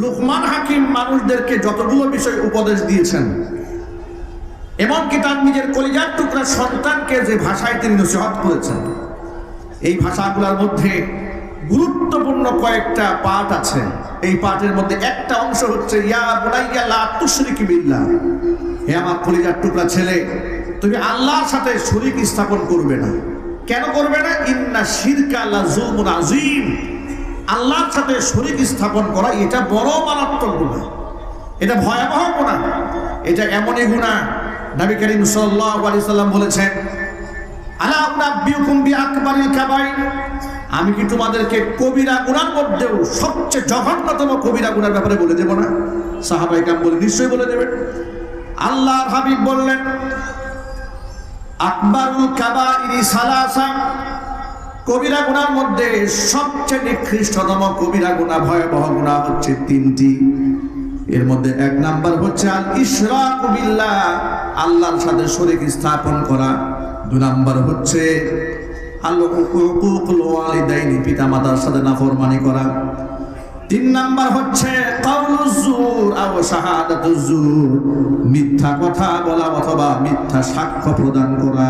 লুকমান হাকিম মানুষদেরকে যতগুলো বিষয় উপদেশ দিয়েছেন এমনকি তার নিজের কলিজার টুকরা সন্তানকে যে ভাষায় তিনি নসিহত করেছেন, এই ভাষাগুলোর মধ্যে গুরুত্বপূর্ণ কয়েকটা পাঠ আছে। এই পাঠের মধ্যে একটা অংশ হচ্ছে আমার কলিজার টুকরা ছেলে, তুমি আল্লাহর সাথে শরীক স্থাপন করবে না। কেন করবে না? ইন্না লা জুলমুন আযীম। আল্লাহর সাথে শরীক স্থাপন করা, এটা বড় মারাত্মক গুনাহ। এটা ভয়াবহ গুনাহ। এটা এমনই গুনাহ, নবী করিম সাল্লাল্লাহু আলাইহি সাল্লাম বলেছেন, আলা কাবাইর। আমি কি তোমাদেরকে কবিরা গুনার মধ্যেও সবচেয়ে জঘন্যতম কবিরা গুনার ব্যাপারে বলে দেব না? সাহাবাই কাম বলে, নিশ্চয়ই বলে দেবেন। আল্লাহর হাবিব বললেন, আকবরুল কাবাইরি সালাসা। কবিরা গুনার মধ্যে সবচেয়ে নিকৃষ্টতম কবিরা গুনাহ ভয়াবহ গুনাহ হচ্ছে তিনটি। এর মধ্যে এক নাম্বার হচ্ছে আল ইশরাক বিল্লাহ, আল্লাহর সাথে শরীক স্থাপন করা। দুই নাম্বার হচ্ছে ওয়ালিদাইনি, পিতামাতার সাথে নাফরমানি করা। তিন নাম্বার হচ্ছে মিথ্যা কথা বলা অথবা মিথ্যা সাক্ষ্য প্রদান করা।